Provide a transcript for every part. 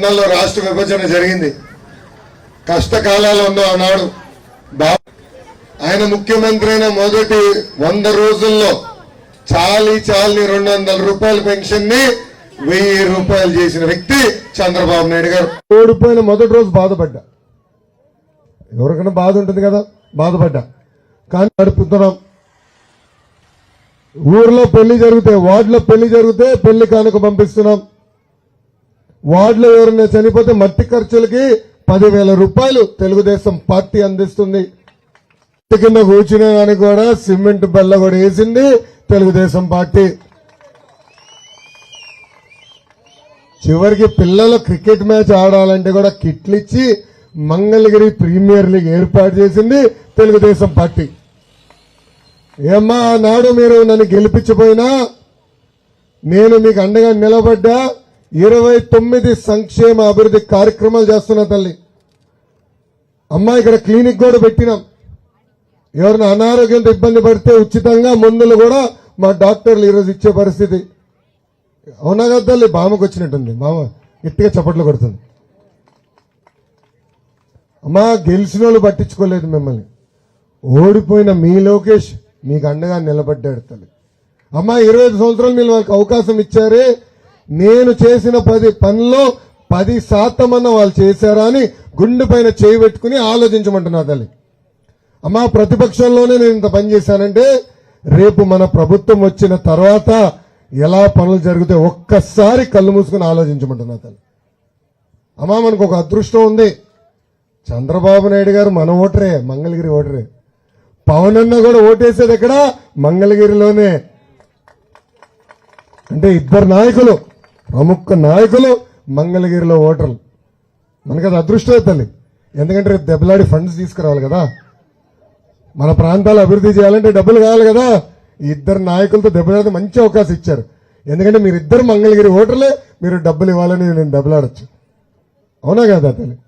తెలంగాణలో రాష్ట్ర విభజన జరిగింది. కష్టకాలాలు ఉన్న ఆనాడు. ఆయన ముఖ్యమంత్రి అయిన మొదటి వంద రోజుల్లో చాలి చాలని రెండు వందల రూపాయల పెన్షన్ని వెయ్యి రూపాయలు చేసిన వ్యక్తి చంద్రబాబు నాయుడు గారు. ఓడిపోయిన మొదటి రోజు బాధపడ్డా. ఎవరికైనా బాధ ఉంటుంది కదా? బాధపడ్డా. కానీ నడుపుతున్నాం. ఊర్లో పెళ్ళి జరిగితే వార్డులో పెళ్ళి జరిగితే పెళ్ళి కానుక పంపిస్తున్నాం. వార్డులో ఎవరైనా చనిపోతే మట్టి ఖర్చులకి పదివేల రూపాయలు తెలుగుదేశం పార్టీ అందిస్తుంది. కింద కూర్చునే దానికి కూడా సిమెంట్ బల్ల కూడా వేసింది తెలుగుదేశం పార్టీ. చివరికి పిల్లలు క్రికెట్ మ్యాచ్ ఆడాలంటే కూడా కిట్లు ఇచ్చి మంగళగిరి ప్రీమియర్ లీగ్ ఏర్పాటు చేసింది తెలుగుదేశం పార్టీ. ఏమ్మా నాడు మీరు నన్ను గెలిపించిపోయినా నేను మీకు అండగా నిలబడ్డా ఇరవై తొమ్మిది సంక్షేమ అభివృద్ధి కార్యక్రమాలు చేస్తున్నా తల్లి. అమ్మా ఇక్కడ క్లినిక్ కూడా పెట్టినాం. ఎవరైనా అనారోగ్యంతో ఇబ్బంది పడితే ఉచితంగా మందులు కూడా మా డాక్టర్లు ఈరోజు ఇచ్చే పరిస్థితి. అవునా కదా తల్లి? బామకు వచ్చినట్టుంది. బామ గట్టిగా చప్పట్లు కొడుతుంది. అమ్మా గెలిచిన వాళ్ళు పట్టించుకోలేదు మిమ్మల్ని. ఓడిపోయిన మీ లోకేష్ మీకు అండగా నిలబడ్డాడు తల్లి. అమ్మా ఇరవై ఐదు సంవత్సరాలు మీరు వాళ్ళకి అవకాశం ఇచ్చారే నేను చేసిన పది పనిలో పది శాతం అన్న వాళ్ళు చేశారా అని గుండె పైన చేయి పెట్టుకుని ఆలోచించమంటున్నా తల్లి. అమ్మా ప్రతిపక్షంలోనే నేను ఇంత పని చేశానంటే రేపు మన ప్రభుత్వం వచ్చిన తర్వాత ఎలా పనులు జరిగితే ఒక్కసారి కళ్ళు మూసుకుని ఆలోచించమంటున్నా తల్లి. అమ్మా మనకు ఒక అదృష్టం ఉంది. చంద్రబాబు నాయుడు గారు మన ఓటరే మంగళగిరి ఓటరే. పవన్ అన్న కూడా ఓటేసేది ఎక్కడ? మంగళగిరిలోనే. అంటే ఇద్దరు నాయకులు. ప్రముఖ నాయకులు మంగళగిరిలో ఓటర్లు. మనకి అది అదృష్టమే తల్లి. ఎందుకంటే రేపు దెబ్బలాడి ఫండ్స్ తీసుకురావాలి కదా. మన ప్రాంతాలు అభివృద్ధి చేయాలంటే డబ్బులు కావాలి కదా. ఇద్దరు నాయకులతో దెబ్బలాడితే మంచి అవకాశం ఇచ్చారు. ఎందుకంటే మీరు ఇద్దరు మంగళగిరి ఓటర్లే మీరు డబ్బులు ఇవ్వాలని నేను దెబ్బలాడచ్చు. అవునా కదా తల్లి?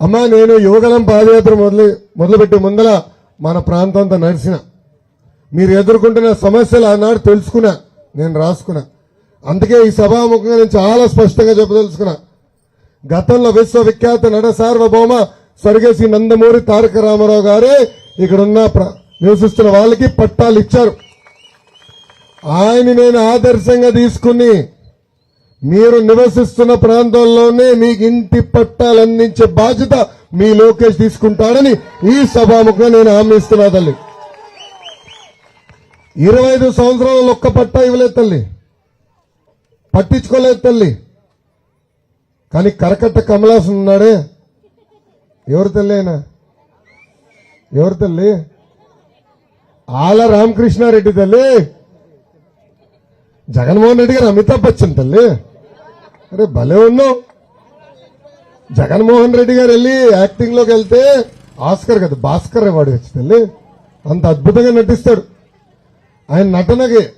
అమ్మా నేను యువగలం పాదయాత్ర మొదలు మొదలుపెట్టే ముందల మన ప్రాంతంతో నడిచిన. మీరు ఎదుర్కొంటున్న సమస్యలు ఆనాడు తెలుసుకున్నా నేను రాసుకున్నా. అందుకే ఈ సభాముఖంగా నేను చాలా స్పష్టంగా చెప్పదలుచుకున్నా. గతంలో విశ్వవిఖ్యాత నట సార్వభౌమ స్వర్గశ్రీ నందమూరి తారక రామారావు గారే ఇక్కడున్న ప్ర- నివసిస్తున్న వాళ్ళకి పట్టాలు ఇచ్చారు. ఆయన నేను ఆదర్శంగా తీసుకుని మీరు నివసిస్తున్న ప్రాంతంలోనే మీకు ఇంటి పట్టాలు అందించే బాధ్యత మీ లోకేష్ తీసుకుంటాడని ఈ సభాముఖంగా నేను హామీ ఇస్తున్నా తల్లి. ఇరవై ఐదు సంవత్సరాలు ఒక్క పట్టా ఇవ్వలేదు తల్లి. పట్టించుకోలేదు తల్లి. కానీ కరకట్ట కమలాసన్ ఉన్నాడే. ఎవరు తల్లి ఆయన? ఎవరు తల్లి? ఆల రామకృష్ణారెడ్డి తల్లి. జగన్మోహన్ రెడ్డి గారు అమితాబ్ బచ్చన్ తల్లి. అరే భలే ఉన్నావు. జగన్మోహన్ రెడ్డి గారు వెళ్ళి యాక్టింగ్లోకి వెళ్తే ఆస్కర్ కదా భాస్కర్ వాడు వచ్చి తల్లి. అంత అద్భుతంగా నటిస్తాడు. ఆయన నటనకి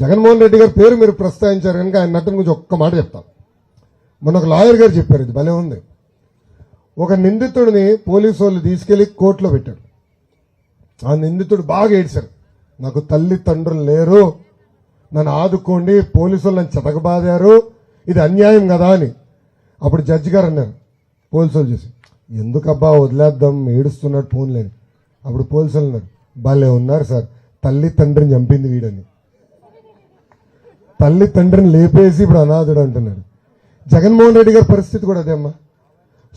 జగన్మోహన్ రెడ్డి గారి పేరు మీరు ప్రస్తావించారు కనుక ఆయన నటన గురించి ఒక్క మాట చెప్తాను. మొన్న ఒక లాయర్ గారు చెప్పారు ఇది భలే ఉంది. ఒక నిందితుడిని పోలీసు వాళ్ళు తీసుకెళ్ళి కోర్టులో పెట్టాడు ఆ నిందితుడు బాగా ఏడ్చారు. నాకు తల్లి తండ్రులు లేరు నన్ను ఆదుకోండి పోలీసు వాళ్ళు నన్ను చెతకబాదారు ఇది అన్యాయం కదా అని. అప్పుడు జడ్జి గారు అన్నారు పోలీసు చూసి ఎందుకబ్బా వదిలేద్దాం ఏడుస్తున్నాడు ఫోన్ లేని. అప్పుడు పోలీసు అన్నారు భలే ఉన్నారు సార్ తల్లి తండ్రిని చంపింది వీడని. తల్లి తండ్రిని లేపేసి ఇప్పుడు అనాథుడు అంటున్నాడు జగన్మోహన్ రెడ్డి గారి పరిస్థితి కూడా అదే అమ్మా.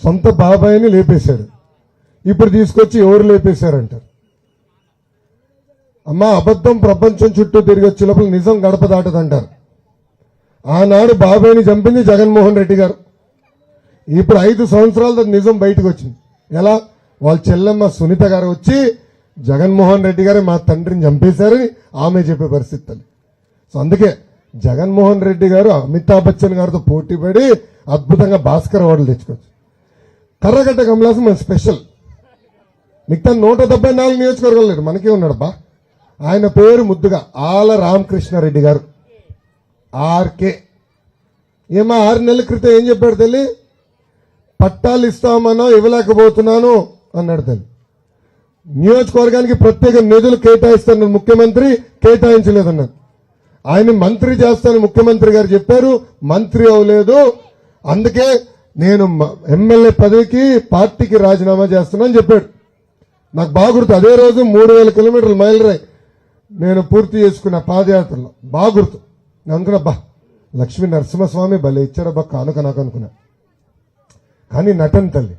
సొంత బాబాయిని లేపేశాడు. ఇప్పుడు తీసుకొచ్చి ఎవరు లేపేశారంటారు? అమ్మా అబద్ధం ప్రపంచం చుట్టూ తిరిగి వచ్చే లోపల నిజం గడప దాటదంటారు. ఆనాడు బాబాయిని చంపింది జగన్మోహన్ రెడ్డి గారు. ఇప్పుడు ఐదు సంవత్సరాల నిజం బయటకు వచ్చింది. ఎలా? వాళ్ళ చెల్లెమ్మ సునీత గారు వచ్చి జగన్మోహన్ రెడ్డి గారే మా తండ్రిని చంపేశారని ఆమె చెప్పే పరిస్థితి తల్లి. సో అందుకే జగన్మోహన్ రెడ్డి గారు అమితాబ్ బచ్చన్ గారితో పోటీ పడి అద్భుతంగా భాస్కర్ అవార్డులు తెచ్చుకోవచ్చు కర్రగడ్డ కమలాసం మన స్పెషల్. మిగతా నూట డెబ్బై నాలుగు నియోజకవర్గాలు లేరు మనకే ఉన్నాడు బా. ఆయన పేరు ముద్దుగా ఆల రామకృష్ణారెడ్డి గారు. ఆర్కే. ఏమో ఆరు నెలల క్రితం ఏం చెప్పాడు తల్లి? పట్టాలు ఇస్తామనో ఇవ్వలేకపోతున్నాను అన్నాడు తల్లి. నియోజకవర్గానికి ప్రత్యేక నిధులు కేటాయిస్తాను ముఖ్యమంత్రి కేటాయించలేదన్నారు ఆయన మంత్రి చేస్తాను ముఖ్యమంత్రి గారు చెప్పారు. మంత్రి అవ్వలేదు. అందుకే నేను మ- ఎమ్మెల్యే పదవికి పార్టీకి రాజీనామా చేస్తున్నా అని చెప్పాడు. నాకు బాగుర్తు అదే రోజు మూడు వేల కిలోమీటర్లు మైలురాయి. నేను పూర్తి చేసుకున్న పాదయాత్రలో బాగుర్తు నేను అనుకున్నా బా లక్ష్మీ నరసింహస్వామి భలే ఇచ్చాడబ్బా కానుక నాకు అనుకున్నా. కానీ నటన తల్లి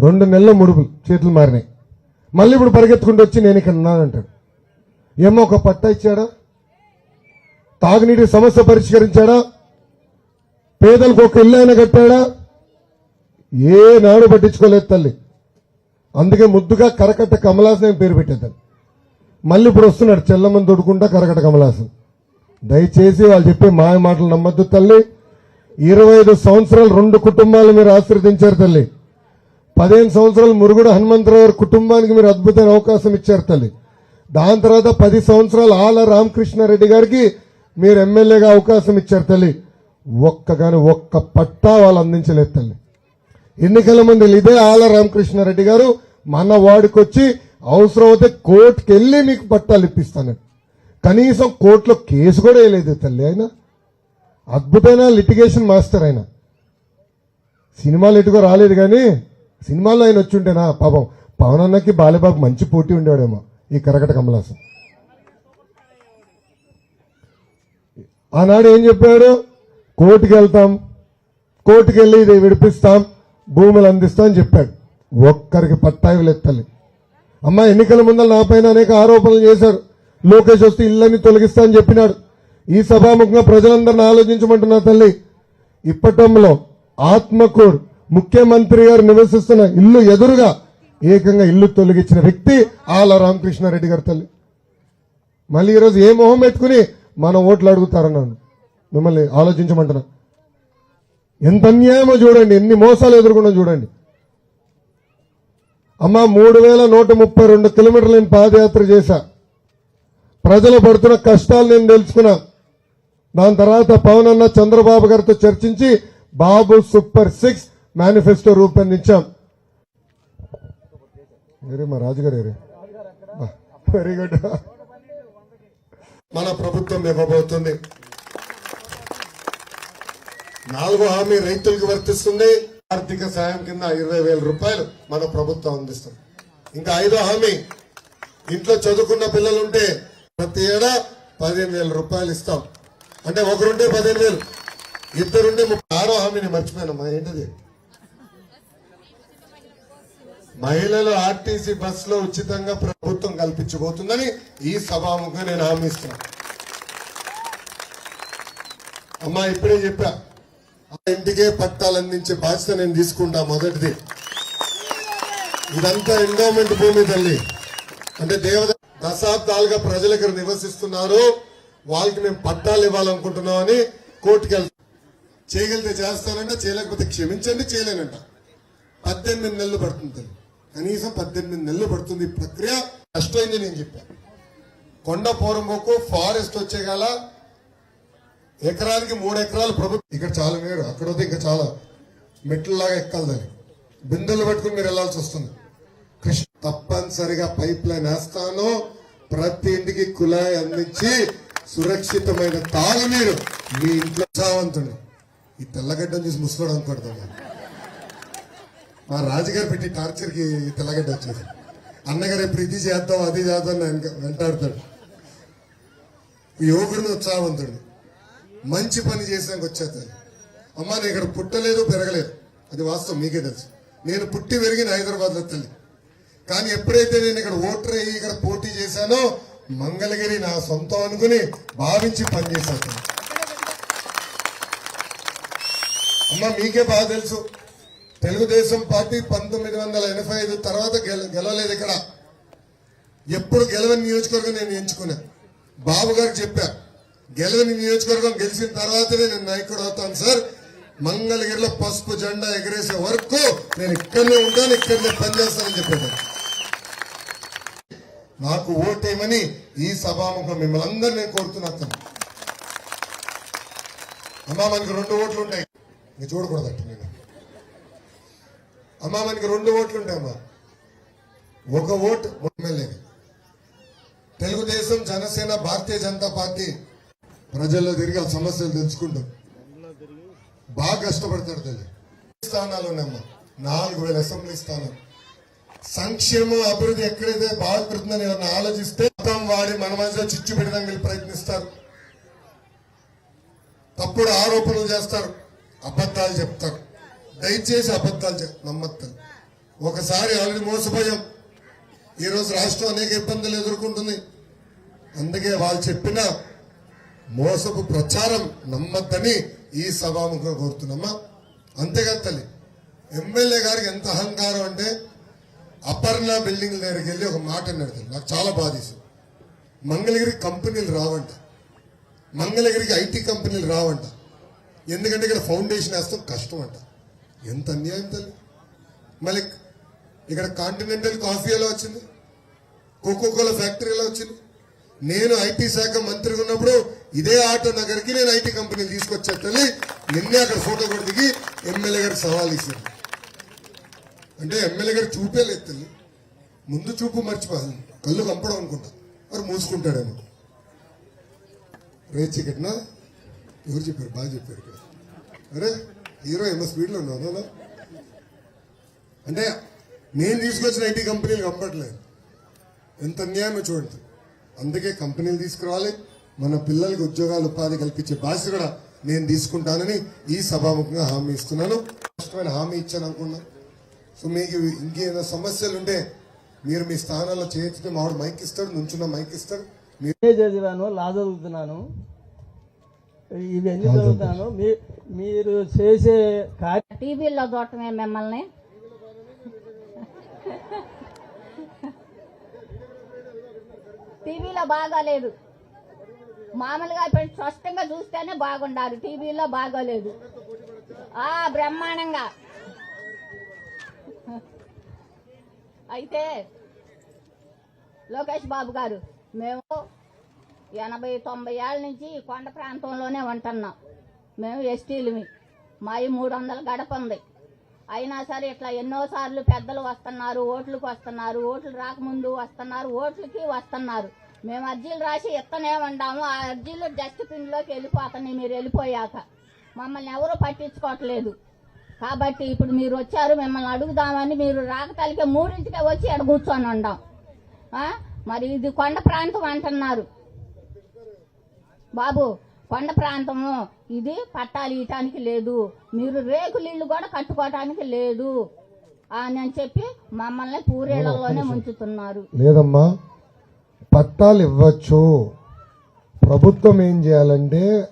రెండు నెలల ముడుపులు చేతులు మారినాయి. మళ్ళీ ఇప్పుడు పరిగెత్తుకుంటూ వచ్చి నేను ఇక్కడ ఉన్నానంటాడు. ఏమో ఒక పట్ట ఇచ్చాడా? తాగునీటి సమస్య పరిష్కరించాడా? పేదలకు ఒక ఇల్లు కట్టాడా? ఏ నాడు పట్టించుకోలేదు తల్లి. అందుకే ముద్దుగా కరకట్ట కమలాసన్ అని పేరు పెట్టేద్దాన్ని మళ్ళీ ఇప్పుడు వస్తున్నాడు చెల్లమ్మని తొడుకుంటా కరకట కమలాసన్. దయచేసి వాళ్ళు చెప్పే మాయ మాటలు నమ్మద్దు తల్లి. ఇరవై ఐదు సంవత్సరాలు రెండు కుటుంబాలు మీరు ఆశీర్వదించారు తల్లి. పదిహేను సంవత్సరాలు మురుగుడు హనుమంతరావు కుటుంబానికి మీరు అద్భుతమైన అవకాశం ఇచ్చారు తల్లి. దాని తర్వాత పది సంవత్సరాలు ఆల రామకృష్ణారెడ్డి గారికి మీరు ఎమ్మెల్యేగా అవకాశం ఇచ్చారు తల్లి. ఒక్క కానీ ఒక్క పట్టా వాళ్ళు అందించలేదు తల్లి. ఎన్నికల ముందు ఇదే ఆల రామకృష్ణారెడ్డి గారు మన వాడికి వచ్చి అవసరం అయితే కోర్టుకి వెళ్ళి మీకు పట్టాలు ఇప్పిస్తాను. కనీసం కోర్టులో కేసు కూడా వేయలేదు తల్లి ఆయన. అద్భుతమైన లిటిగేషన్ మాస్టర్ ఆయన. సినిమాలు ఎటుకో రాలేదు కానీ సినిమాల్లో ఆయన వచ్చి ఉంటేనా? పాపం పవన్ అన్నకి బాలబాబు మంచి పోటీ ఉండేవాడేమో ఈ కరకట కమలాసం ఆనాడు ఏం చెప్పాడు? కోర్టుకి వెళ్తాం కోర్టుకు వెళ్ళి ఇది విడిపిస్తాం. భూములు అందిస్తాం అని చెప్పాడు. ఒక్కరికి పట్టాయిలు లెత్తలి అమ్మ ఎన్నికల ముందర నా పైన అనేక ఆరోపణలు చేశారు. లోకేష్ వస్తే ఇళ్ళని తొలగిస్తా అని చెప్పినాడు. ఈ సభాముఖంగా ప్రజలందరిని ఆలోచించమంటున్నా తల్లి. ఇప్పటంలో ఆత్మకూర్ ముఖ్యమంత్రి గారు నివసిస్తున్న ఇల్లు ఎదురుగా ఏకంగా ఇల్లు తొలగించిన వ్యక్తి ఆల రామకృష్ణారెడ్డి గారు తల్లి. మళ్ళీ ఈరోజు ఏ మొహం పెట్టుకుని మన ఓట్లు అడుగుతారన్నాను మిమ్మల్ని ఆలోచించమంటున్నా. ఎంత అన్యాయమో చూడండి ఎన్ని మోసాలు ఎదుర్కొన్నా చూడండి. అమ్మ మూడు వేల నూట ముప్పై రెండు కిలోమీటర్లు నేను పాదయాత్ర చేశా. ప్రజలు పడుతున్న కష్టాలు నేను తెలుసుకున్నా. దాని తర్వాత పవన్ అన్న చంద్రబాబు గారితో చర్చించి బాబు సూపర్ సిక్స్ మేనిఫెస్టో రూపొందించాం. ఏరే మా రాజుగారు ఏరే? Very good. మన ప్రభుత్వం ఇవ్వబోతుంది. నాలుగో హామీ రైతులకు వర్తిస్తుంది. ఆర్థిక సాయం కింద ఇరవై వేల రూపాయలు మన ప్రభుత్వం అందిస్తుంది. ఇంకా ఐదో హామీ ఇంట్లో చదువుకున్న పిల్లలుంటే ప్రతి ఏడా పదిహేను వేల రూపాయలు ఇస్తాం. అంటే ఒకరుంటే పదిహేను వేలు ఇద్దరుంటే ముప్పై ఆరో హామీని మర్చిపోయానమ్మా ఏంటది? మహిళలు ఆర్టీసీ బస్సులో ఉచితంగా కల్పించబోతుందని ఈ సభాముఖంగా నేను హామీ అమ్మా ఇప్పుడే చెప్పా. ఆ ఇంటికే పట్టాలు అందించే బాధ్యత నేను తీసుకుంటా మొదటిది. ఇదంతా ఎండోమెంట్ భూమి తల్లి. అంటే దేవత దశాబ్దాలుగా ప్రజలు ఇక్కడ నివసిస్తున్నారు. వాళ్ళకి మేము పట్టాలు ఇవ్వాలనుకుంటున్నామని కోర్టుకి వెళ్తాం. చేయగలిగితే చేస్తానంట చేయలేకపోతే క్షమించండి చేయలేనంట. పద్దెనిమిది నెలలు పడుతుంది కనీసం పద్దెనిమిది నెలలు పడుతుంది ఈ ప్రక్రియ. అయింది నేను చెప్పాను కొండ పోరంబోకు ఫారెస్ట్ వచ్చేగాల ఎకరానికి మూడు ఎకరాలు ప్రభుత్వం ఇక్కడ చాలా మీరు అక్కడ వద్ద ఇంకా చాలా మెట్లలాగా ఎక్కాలి దాన్ని. బిందెలు పట్టుకుని మీరు వెళ్ళాల్సి వస్తుంది. కృష్ణ తప్పనిసరిగా పైప్ లైన్ వేస్తాను. ప్రతి ఇంటికి కుళాయి అందించి సురక్షితమైన తాగునీరు మీ ఇంట్లో సావంతుడు ఈ తెల్లగడ్డను చూసి ముసుకోవడం అనుకుంటాను మా రాజుగారు పెట్టి టార్చర్కి తెల్లగడ్డ వచ్చేది. అన్నగారు ఎప్పుడు ఇది చేద్దాం అది చేద్దాం అని వెనక- వెంటాడుతాడు. ఈ ఉత్సాహవంతుడు. మంచి పని చేసాక వచ్చేది అమ్మ నేను ఇక్కడ పుట్టలేదు పెరగలేదు. అది వాస్తవం మీకే తెలుసు. నేను పుట్టి పెరిగిన హైదరాబాద్లో తల్లి. కానీ ఎప్పుడైతే నేను ఇక్కడ ఓటర్ అయ్యి ఇక్కడ పోటీ చేశానో మంగళగిరి నా సొంతం అనుకుని భావించి పనిచేశాను అమ్మ మీకే బాగా తెలుసు. తెలుగుదేశం పార్టీ పంతొమ్మిది వందల ఎనభై ఐదు తర్వాత గెల- గెలవలేదు ఇక్కడ. ఎప్పుడు గెలవని నియోజకవర్గం నేను ఎంచుకున్నా. బాబు గారు చెప్పా గెలవని నియోజకవర్గం గెలిచిన తర్వాతనే నేను నాయకుడు అవుతాను సార్. మంగళగిరిలో పసుపు జెండా ఎగరేసే వరకు నేను ఇక్కడనే ఉంటాను ఇక్కడనే పనిచేస్తానని చెప్పాను నాకు ఓటేయమని ఈ సభాముఖం మిమ్మల్ని అందరినీ నేను కోరుతున్నాను అమ్మా మనకి రెండు ఓట్లు ఉంటాయి. మీరు చూడకూడదట నేను. అమ్మా మనకి రెండు ఓట్లు ఉంటాయి అమ్మా. ఒక ఓటు ఎమ్మెల్యేగా తెలుగుదేశం జనసేన భారతీయ జనతా పార్టీ ప్రజల్లో తిరిగి ఆ సమస్యలు తెలుసుకుంటాం. బాగా కష్టపడతాడు తల్లి. స్థానాలు ఉన్నాయమ్మా నాలుగు వేల అసెంబ్లీ స్థానాలు సంక్షేమం అభివృద్ధి ఎక్కడైతే బాగా ఎవరిని ఆలోచిస్తే మతం వాడి మన మధ్యలో చిచ్చు పెట్టడానికి ప్రయత్నిస్తారు. తప్పుడు ఆరోపణలు చేస్తారు. అబద్ధాలు చెప్తారు. దయచేసి అబద్ధాలు చెప్ నమ్మద్దు. ఒకసారి ఆల్రెడీ మోసపోయాం. ఈ రోజు రాష్ట్రం అనేక ఇబ్బందులు ఎదుర్కొంటుంది. అందుకే వాళ్ళు చెప్పిన మోసపు ప్రచారం నమ్మద్దని ఈ సభాముఖంగా కోరుతున్నామా? అంతేకాదు తల్లి ఎమ్మెల్యే గారికి ఎంత అహంకారం అంటే అపర్ణ బిల్డింగ్ దగ్గరికి వెళ్ళి ఒక మాట అన్నాడు నాకు చాలా బాధేసింది మంగళగిరి కంపెనీలు రావంట. మంగళగిరికి ఐటీ కంపెనీలు రావంట. ఎందుకంటే ఇక్కడ ఫౌండేషన్ వేస్తాం కష్టం అంట. ఎంత అన్యాయం తల్లి. మళ్ళీ ఇక్కడ కాంటినెంటల్ కాఫీ ఎలా వచ్చింది? కోకో కోలా ఫ్యాక్టరీ ఎలా వచ్చింది? నేను ఐటీ శాఖ మంత్రిగా ఉన్నప్పుడు ఇదే ఆటో నగర్కి నేను ఐటీ కంపెనీలు తీసుకొచ్చా తల్లి. నిన్నే అక్కడ ఫోటో కూడా దిగి ఎమ్మెల్యే గారు సవాల్ ఇచ్చాను అంటే ఎమ్మెల్యే గారు చూపే లేదు తల్లి. ముందు చూపు మర్చిపోదు కళ్ళు కంపడం అనుకుంటా. మరి మూసుకుంటాడేమో. రే చికెట్నా ఎవరు చెప్పారు? బాగా చెప్పారు ఇక్కడ. అరే హీరో ఏమో స్పీడ్లో ఉన్నావు అలా అంటే నేను తీసుకొచ్చిన ఐటీ కంపెనీలు కంపట్లేదు ఎంత అన్యాయమో చూడండి. అందుకే కంపెనీలు తీసుకురావాలి మన పిల్లలకి ఉద్యోగాలు ఉపాధి కల్పించే బాధ్యత కూడా నేను తీసుకుంటానని ఈ సభాముఖంగా హామీ ఇస్తున్నాను. స్పష్టమైన హామీ ఇచ్చాను అనుకున్నా. సో మీకు ఇంకేమైనా సమస్యలు ఉంటే మీరు మీ స్థానాల్లో చేర్చితే మావాడు మైక్ ఇస్తాడు నుంచున్న మైక్ ఇస్తాడు. మీరు చదివాను లా చదువుతున్నాను ఇవన్నీ చదువుతాను మీ- మీరు చేసే టీవీల్లో చూడటమే మిమ్మల్ని. టీవీలో బాగాలేదు. మామూలుగా ఇప్పుడు స్పష్టంగా చూస్తేనే బాగుండారు టీవీలో బాగోలేదు. ఆ బ్రహ్మాండంగా. అయితే లోకేష్ బాబు గారు మేము ఎనభై తొంభై ఏళ్ళ నుంచి ఈ కొండ ప్రాంతంలోనే ఉంటున్నాం. మేము ఎస్టీలమి. మావి మూడు వందల గడప ఉంది. అయినా సరే ఇట్లా ఎన్నోసార్లు పెద్దలు వస్తున్నారు ఓట్లకు వస్తున్నారు ఓట్లు రాకముందు వస్తున్నారు ఓట్లకి వస్తున్నారు. మేము అర్జీలు రాసి ఇస్తనే ఉండాము. ఆ అర్జీలు డస్ట్బిన్లోకి వెళ్ళిపోతున్నాయి. మీరు వెళ్ళిపోయాక మమ్మల్ని ఎవరూ పట్టించుకోవట్లేదు. కాబట్టి ఇప్పుడు మీరు వచ్చారు మిమ్మల్ని అడుగుదామని మీరు రాకతలికే మూడింటికే వచ్చి ఇక్కడ కూర్చొని ఉండాం. మరి ఇది కొండ ప్రాంతం అంటున్నారు. బాబు కొండ ప్రాంతము. ఇది పట్టాలు ఇయటానికి లేదు. మీరు రేకులు ఇల్లు కూడా కట్టుకోవటానికి లేదు. అని అని చెప్పి మమ్మల్ని పూరేళ్ళలోనే ముంచుతున్నారు. లేదమ్మా పట్టాలు ఇవ్వచ్చు. ప్రభుత్వం ఏం చేయాలంటే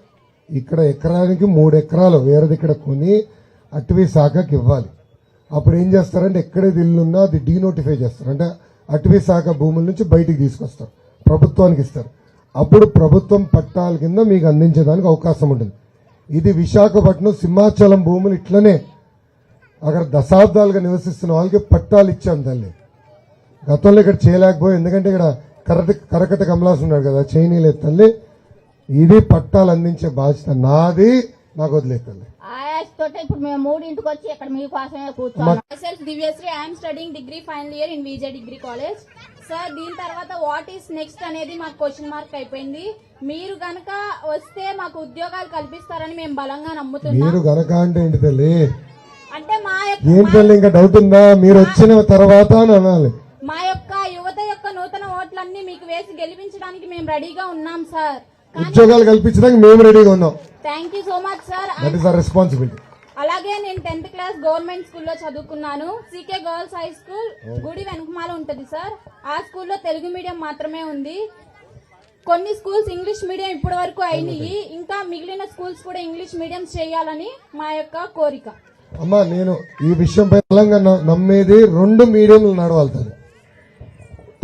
ఇక్కడ ఎకరానికి మూడు ఎకరాలు వేరేది ఇక్కడ కొని అటవీ శాఖకి ఇవ్వాలి. అప్పుడు ఏం చేస్తారంటే ఎక్కడేది ఇల్లు ఉందో అది డీనోటిఫై చేస్తారు. అంటే అటవీ శాఖ భూముల నుంచి బయటికి తీసుకొస్తారు. ప్రభుత్వానికి ఇస్తారు. అప్పుడు ప్రభుత్వం పట్టాల కింద మీకు అందించడానికి అవకాశం ఉంటుంది. ఇది విశాఖపట్నం సింహాచలం భూములు ఇట్లనే అక్కడ దశాబ్దాలుగా నివసిస్తున్న వాళ్ళకి పట్టాలు ఇచ్చాం తల్లి. గతంలో ఇక్కడ చేయలేకపోయి. ఎందుకంటే ఇక్కడ కరట కరకట కమలాస్ ఉన్నాడు కదా చైనీలేదు తల్లి. ఇది పట్టాలు అందించే బాధ్యత నాది నాకు వదిలేదు తల్లి. ఇప్పుడు మేము మూడింటికి వచ్చి ఇక్కడ మీకోసమే degree final year in VJ Degree College. Sir దీని తర్వాత వాట్ ఈస్ నెక్స్ట్ అనేది మాకు క్వశ్చన్ మార్క్ అయిపోయింది. మీరు గనక వస్తే మాకు ఉద్యోగాలు కల్పిస్తారని మేము బలంగా నమ్ముతున్నాం. మీరు గనక అంటే ఏంటి తల్లి? అంటే మా యొక్క తల్లి ఇంకా డౌట్ ఉందా? మీరు వచ్చిన తర్వాత అని అనాలి. మా యొక్క యువత యొక్క నూతన ఓట్లన్నీ మీకు వేసి గెలిపించడానికి మేము రెడీగా ఉన్నాం సార్ ఉద్యోగాలు కల్పించడానికి మేము రెడీగా ఉన్నాం. Thank you so much sir that is our responsibility అలాగే నేను టెన్త్ క్లాస్ గవర్నమెంట్ స్కూల్లో చదువుకున్నాను. సీకే గర్ల్స్ హై స్కూల్ గుడి వెనకమాల ఉంటుంది సార్ ఆ స్కూల్లో తెలుగు మీడియం మాత్రమే ఉంది. కొన్ని స్కూల్స్ ఇంగ్లీష్ మీడియం ఇప్పటి వరకు అయినాయి. ఇంకా మిగిలిన స్కూల్స్ కూడా ఇంగ్లీష్ మీడియం చేయాలని మా యొక్క కోరిక. అమ్మా నేను ఈ విషయంపై బలంగా నమ్మేది రెండు మీడియంలు నడవాలి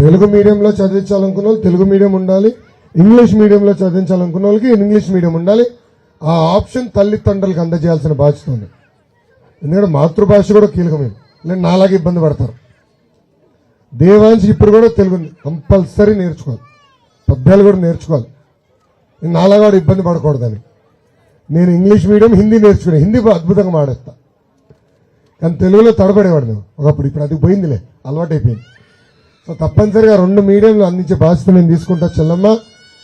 తెలుగు మీడియంలో చదివించాలనుకున్న తెలుగు మీడియం ఉండాలి ఇంగ్లీష్ మీడియంలో చదివించాలనుకున్న వాళ్ళకి ఇంగ్లీష్ మీడియం ఉండాలి. ఆ ఆప్షన్ తల్లిదండ్రులకు అందజేయాల్సిన బాధ్యత ఉంది. ఎందుకంటే మాతృభాష కూడా కీలకమైంది లేదు నాలాగే ఇబ్బంది పడతారు. దేవాంశి ఇప్పుడు కూడా తెలుగు కంపల్సరీ నేర్చుకోవాలి. పద్యాలు కూడా నేర్చుకోవాలి. నేను నాలాగా కూడా ఇబ్బంది పడకూడదని నేను ఇంగ్లీష్ మీడియం హిందీ నేర్చుకునే హిందీ అద్భుతంగా మాడేస్తా. కానీ తెలుగులో తడబడేవాడు నేను. ఒకప్పుడు ఇప్పుడు అది పోయిందిలే అలవాటైపోయింది. సో తప్పనిసరిగా రెండు మీడియంలు అందించే బాధ్యత నేను తీసుకుంటా చెల్లమ్మ.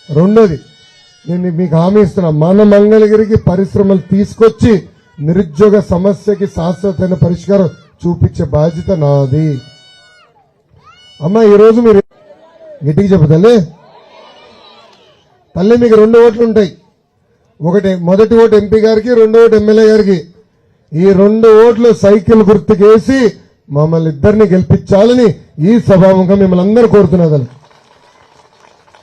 రెండోది నేను మీకు హామీ ఇస్తున్నా. మన మంగళగిరికి పరిశ్రమలు తీసుకొచ్చి నిరుద్యోగ సమస్యకి శాశ్వతమైన పరిష్కారం చూపించే బాధ్యత నాది. అమ్మా ఈరోజు మీరు గట్టికి చెప్పు తల్లి. తల్లి మీకు రెండు ఓట్లు ఉంటాయి. ఒకటి మొదటి ఓటు ఎంపీ గారికి రెండో ఓటు ఎమ్మెల్యే గారికి. ఈ రెండు ఓట్లు సైకిల్ గుర్తుకేసి మమ్మల్ని ఇద్దరిని గెలిపించాలని ఈ సభాముఖం మిమ్మల్ని అందరూ కోరుతున్నదని